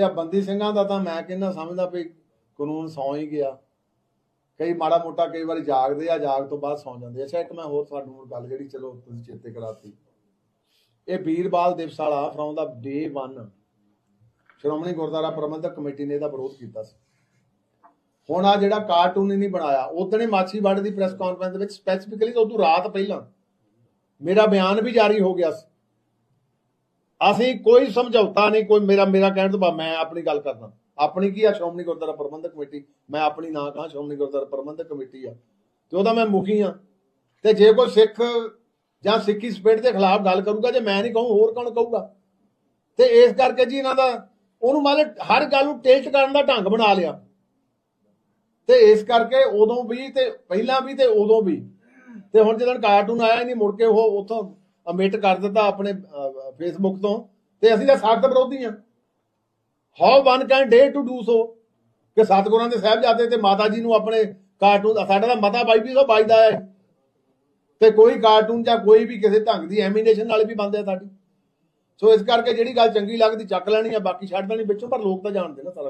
ਇਹ ਬੰਦੀ ਸਿੰਘਾਂ ਦਾ ਤਾਂ ਮੈਂ ਕਹਿੰਦਾ ਸਮਝਦਾ ਵੀ ਕਾਨੂੰਨ ਸੌ ਹੀ ਗਿਆ। ਕਈ ਮਾੜਾ ਮੋਟਾ ਕਈ ਵਾਰੀ ਜਾਗਦੇ ਆ, ਜਾਗ ਤੋਂ ਬਾਅਦ ਸੌ ਜਾਂਦੇ ਅੱਛਾ, ਇੱਕ ਮੈਂ ਹੋਰ ਤੁਹਾਨੂੰ ਹੁਣ ਗੱਲ ਜਿਹੜੀ ਚਲੋ ਤੁਸੀਂ ਚੇਤੇ ਕਰਾਤੀ। ਇਹ ਵੀਰਬਾਲ ਦਿਵਸ ਵਾਲਾ from the day 1 Shiromani Gurdwara Prabandhak Committee ਨੇ ਇਹਦਾ ਵਿਰੋਧ ਕੀਤਾ ਸੀ। ਹੁਣ ਆ ਜਿਹੜਾ ਕਾਰਟੂਨ ਨਹੀਂ ਬਣਾਇਆ, ਉਦੋਂ ਹੀ ਮਾਛੀਵਾੜੇ ਦੀ ਪ੍ਰੈਸ ਕਾਨਫਰੰਸ ਦੇ ਵਿੱਚ ਸਪੈਸੀਫਿਕਲੀ ਤੋਂ ਰਾਤ ਪਹਿਲਾਂ ਮੇਰਾ ਬਿਆਨ ਵੀ ਜਾਰੀ ਹੋ ਗਿਆ ਸੀ। ਅਸੀਂ ਕੋਈ ਸਮਝੌਤਾ ਨਹੀਂ, ਕੋਈ ਮੇਰਾ ਮੇਰਾ ਕਹਿਣ ਤੋਂ ਬਾਅਦ ਮੈਂ ਆਪਣੀ ਗੱਲ ਕਰਦਾ। ਆਪਣੀ ਕੀ ਆ? ਸ਼੍ਰੋਮਣੀ ਗੁਰਦੁਆਰਾ ਪ੍ਰਬੰਧਕ ਕਮੇਟੀ। ਮੈਂ ਆਪਣੀ ਨਾਂ ਕਹਾਂ, ਸ਼੍ਰੋਮਣੀ ਗੁਰਦੁਆਰਾ ਪ੍ਰਬੰਧਕ ਕਮੇਟੀ ਆ। ਤੇ ਉਹਦਾ ਮੈਂ ਮੁਖੀ ਆ। ਤੇ ਜੇ ਕੋਈ ਸਿੱਖ ਜਾਂ ਸਿੱਖੀ ਸਪਿਰਿਟ ਦੇ ਖਿਲਾਫ ਗੱਲ ਕਰੂਗਾ, ਜੇ ਮੈਂ ਨਹੀਂ ਕਹੂੰ, ਹੋਰ ਕੌਣ ਕਹੂਗਾ? ਤੇ ਇਸ ਕਰਕੇ ਜੀ ਇਹਨਾਂ ਦਾ, ਉਹਨੂੰ ਮਤਲਬ ਹਰ ਗੱਲ ਨੂੰ ਟੇਸਟ ਕਰਨ ਦਾ ਢੰਗ ਬਣਾ ਲਿਆ। ਤੇ ਇਸ ਕਰਕੇ ਉਦੋਂ ਵੀ ਤੇ ਪਹਿਲਾਂ ਵੀ ਤੇ ਉਦੋਂ ਵੀ। ਤੇ ਹੁਣ ਜਦੋਂ ਕਾਰਟੂਨ ਆਇਆ ਹੀ ਨਹੀਂ, ਮੁੜ ਕੇ ਉਹ ਉਥੋਂ ਅਮਿਟ ਕਰ ਦਿੱਤਾ ਆਪਣੇ ਫੇਸਬੁੱਕ ਤੋਂ, ਤੇ ਅਸੀਂ ਤਾਂ ਸਖਤ ਵਿਰੋਧੀ ਆ how one can dare to do so ਕਿ ਸਤਗੁਰਾਂ ਦੇ ਸਾਹਿਬਜ਼ਾਦੇ ਤੇ ਮਾਤਾ ਜੀ ਨੂੰ ਆਪਣੇ ਕਾਰਟੂਨ ਸਾਡਾ ਤਾਂ ਮਤਾ ਬਾਈ ਵੀ ਸੋ ਬਾਈਦਾ ਹੈ। ਤੇ ਕੋਈ ਕਾਰਟੂਨ ਜਾਂ ਕੋਈ ਵੀ ਕਿਸੇ ਢੰਗ ਦੀ ਐਮੀਨੇਸ਼ਨ ਨਾਲ ਵੀ ਬੰਦੇ ਆ ਸਾਡੀ। ਸੋ ਇਸ ਕਰਕੇ ਜਿਹੜੀ ਗੱਲ ਚੰਗੀ ਲੱਗਦੀ, ਚੱਕ ਲੈਣੀ ਆ, ਬਾਕੀ ਛੱਡ ਦੇਣੀ ਵਿੱਚੋਂ, ਪਰ ਲੋਕ ਤਾਂ ਜਾਣਦੇ ਨਾ ਸਾਰਾ ਕੁਛ।